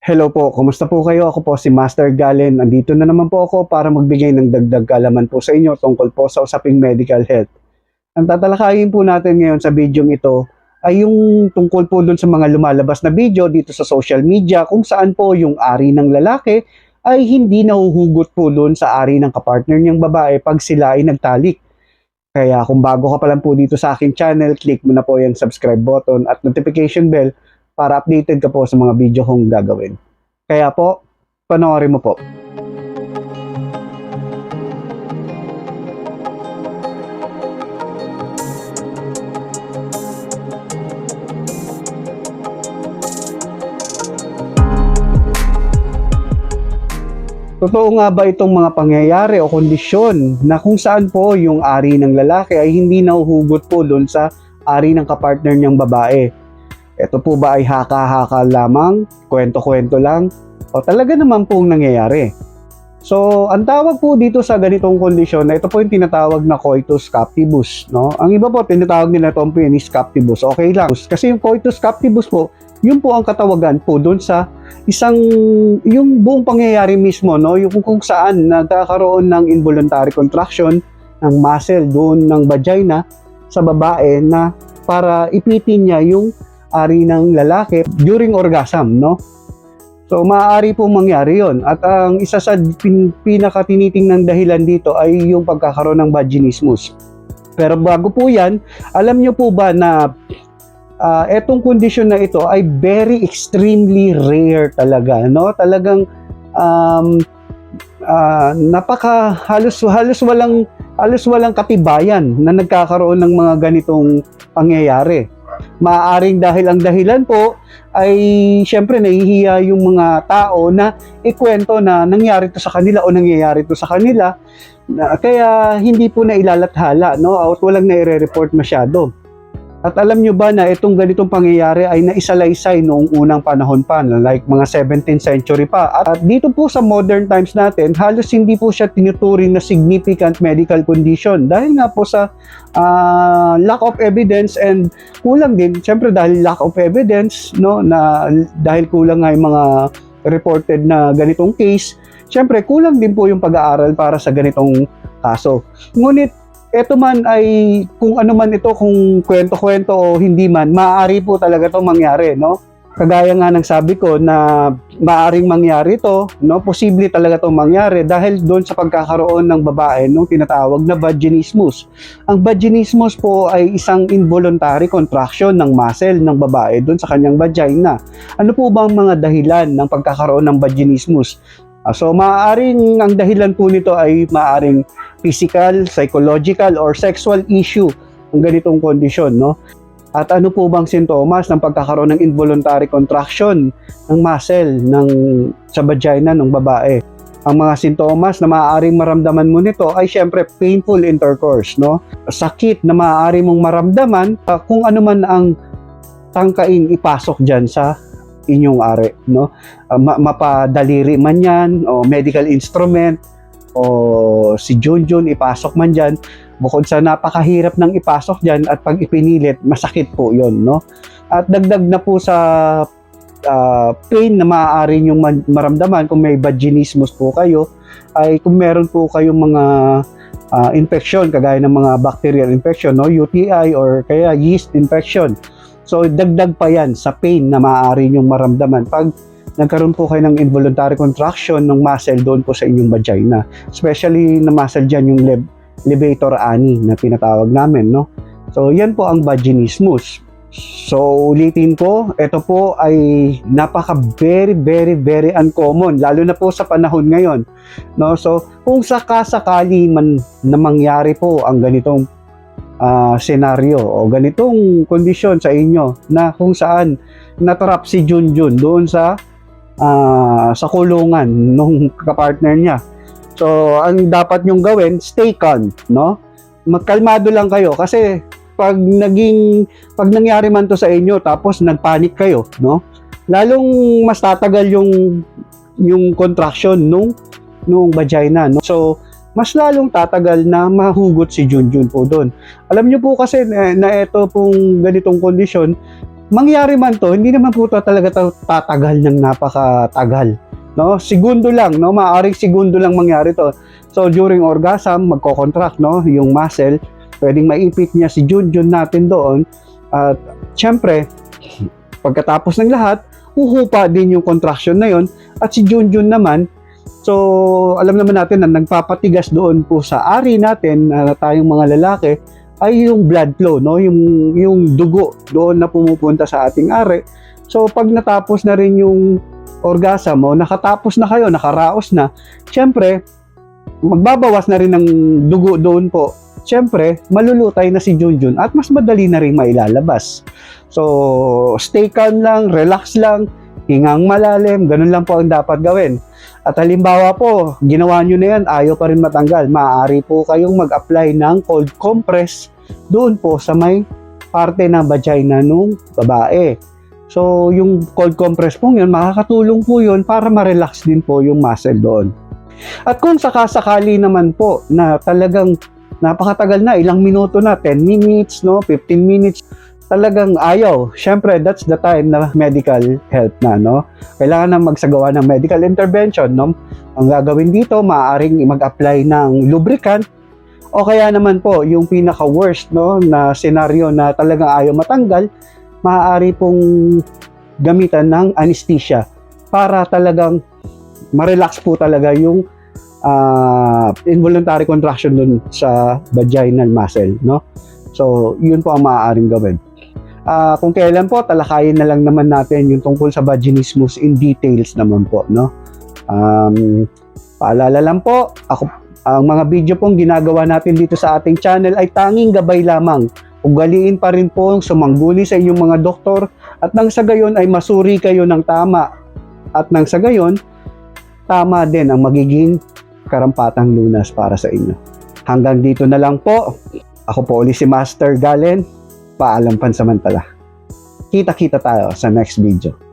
Hello po, kumusta po kayo? Ako po si Master Galen. Andito na naman po ako para magbigay ng dagdag kaalaman po sa inyo tungkol po sa usaping medical health. Ang tatalakayin po natin ngayon sa video ito ay yung tungkol po dun sa mga lumalabas na video dito sa social media kung saan po yung ari ng lalaki ay hindi nahuhugot po dun sa ari ng kapartner niyang babae pag sila ay nagtalik. Kaya kung bago ka pa lang po dito sa aking channel, click mo na po yung subscribe button at notification bell para updated ka po sa mga video kong gagawin. Kaya po, panoorin mo po. Totoo nga ba itong mga pangyayari o kondisyon na kung saan po yung ari ng lalaki ay hindi nahuhugot po doon sa ari ng kapartner niyang babae? Ito po ba ay haka-haka lamang, kwento-kwento lang, o talaga naman pong nangyayari? So, ang tawag po dito sa ganitong kondisyon na ito po yung tinatawag na coitus captivus, no? Ang iba po tinatawag nila itong penis captivus. Okay lang. Kasi yung coitus captivus po, yun po ang katawagan po doon sa isang yung buong pangyayari mismo, no? Yung kung saan nagkakaroon ng involuntary contraction ng muscle doon ng vagina sa babae na para ipitin niya yung ari ng lalaki during orgasm, no? So, maaari pong mangyari yon At ang isa sa pin, pinakatinitingnan dahilan dito ay yung pagkakaroon ng vaginismus. Pero bago po yan, alam nyo po ba na uh, etong kondisyon na ito ay very extremely rare talaga, no? Talagang um, uh, napaka halos halos walang halos walang katibayan na nagkakaroon ng mga ganitong pangyayari. Maaaring dahil ang dahilan po ay syempre nahihiya yung mga tao na ikwento na nangyari to sa kanila o nangyayari to sa kanila na, kaya hindi po na ilalathala no at walang na-report masyado. At alam nyo ba na itong ganitong pangyayari ay naisalaysay noong unang panahon pa, like mga 17th century pa. At dito po sa modern times natin, halos hindi po siya tinuturing na significant medical condition dahil nga po sa uh, lack of evidence and kulang din, syempre dahil lack of evidence, no, na dahil kulang nga yung mga reported na ganitong case, syempre kulang din po yung pag-aaral para sa ganitong kaso. Ngunit ito man ay kung ano man ito kung kwento-kwento o hindi man maaari po talaga to mangyari no? Kagaya nga ng sabi ko na maaring mangyari to no? Posible talaga to mangyari dahil doon sa pagkakaroon ng babae nung tinatawag na vaginismus. Ang vaginismus po ay isang involuntary contraction ng muscle ng babae doon sa kanyang vagina. Ano po bang mga dahilan ng pagkakaroon ng vaginismus so maaaring ang dahilan po nito ay maaaring physical, psychological or sexual issue ang ganitong kondisyon, no? At ano po bang sintomas ng pagkakaroon ng involuntary contraction ng muscle ng sa vagina ng babae? Ang mga sintomas na maaaring maramdaman mo nito ay syempre painful intercourse, no? Sakit na maaari mong maramdaman uh, kung ano man ang tangkain ipasok diyan sa inyong ari, no? Uh, ma- mapadaliri man yan, o medical instrument, o si Junjun ipasok man dyan, bukod sa napakahirap ng ipasok dyan at pag ipinilit, masakit po yon no? At dagdag na po sa uh, pain na maaari nyong maramdaman kung may vaginismus po kayo, ay kung meron po kayong mga uh, infection, kagaya ng mga bacterial infection, no? UTI or kaya yeast infection, So, dagdag pa yan sa pain na maaari nyong maramdaman pag nagkaroon po kayo ng involuntary contraction ng muscle doon po sa inyong vagina. Especially na muscle dyan yung leb levator ani na tinatawag namin, no? So, yan po ang vaginismus. So, ulitin ko, ito po ay napaka very, very, very uncommon, lalo na po sa panahon ngayon. No? So, kung sakasakali man na mangyari po ang ganitong uh, senaryo o ganitong kondisyon sa inyo na kung saan natrap si Junjun doon sa uh, sa kulungan nung kapartner niya. So, ang dapat nyong gawin, stay calm, no? Magkalmado lang kayo kasi pag naging pag nangyari man to sa inyo tapos nagpanik kayo, no? Lalong mas tatagal yung yung contraction nung nung vagina, no? So, mas lalong tatagal na mahugot si Junjun po doon. Alam niyo po kasi na, na ito pong ganitong kondisyon, mangyari man to, hindi naman po to talaga tatagal ng napakatagal. No? Segundo lang, no? Maaaring segundo lang mangyari to. So during orgasm, magko-contract, no? Yung muscle, pwedeng maipit niya si Junjun natin doon. At syempre, pagkatapos ng lahat, huhupa din yung contraction na yon at si Junjun naman So, alam naman natin na nagpapatigas doon po sa ari natin na tayong mga lalaki ay yung blood flow, no? Yung yung dugo doon na pumupunta sa ating ari. So, pag natapos na rin yung orgasm mo, nakatapos na kayo, nakaraos na, syempre, magbabawas na rin ng dugo doon po. Syempre, malulutay na si Junjun at mas madali na rin mailalabas. So, stay calm lang, relax lang, hingang malalim, ganun lang po ang dapat gawin. At halimbawa po, ginawa nyo na yan, ayaw pa rin matanggal. Maaari po kayong mag-apply ng cold compress doon po sa may parte ng vagina nung babae. So, yung cold compress po yun, makakatulong po yun para ma-relax din po yung muscle doon. At kung sakasakali naman po na talagang napakatagal na, ilang minuto na, 10 minutes, no, 15 minutes, talagang ayaw. Syempre, that's the time na medical help na, no? Kailangan na magsagawa ng medical intervention, no? Ang gagawin dito, maaaring mag-apply ng lubricant o kaya naman po, yung pinaka-worst, no, na senaryo na talagang ayaw matanggal, maaari pong gamitan ng anesthesia para talagang ma-relax po talaga yung ah, involuntary contraction dun sa vaginal muscle, no? So, yun po ang maaaring gawin. Ah, kung kailan po, talakayin na lang naman natin yung tungkol sa vaginismus in details naman po, no? Um, paalala lang po, ako, ang mga video pong ginagawa natin dito sa ating channel ay tanging gabay lamang. Ugaliin pa rin po ang sumangguni sa inyong mga doktor at nang sa gayon ay masuri kayo ng tama. At nang sa gayon, tama din ang magiging karampatang lunas para sa inyo. Hanggang dito na lang po. Ako po uli si Master Galen. Paalam pansamantala. Kita-kita tayo sa next video.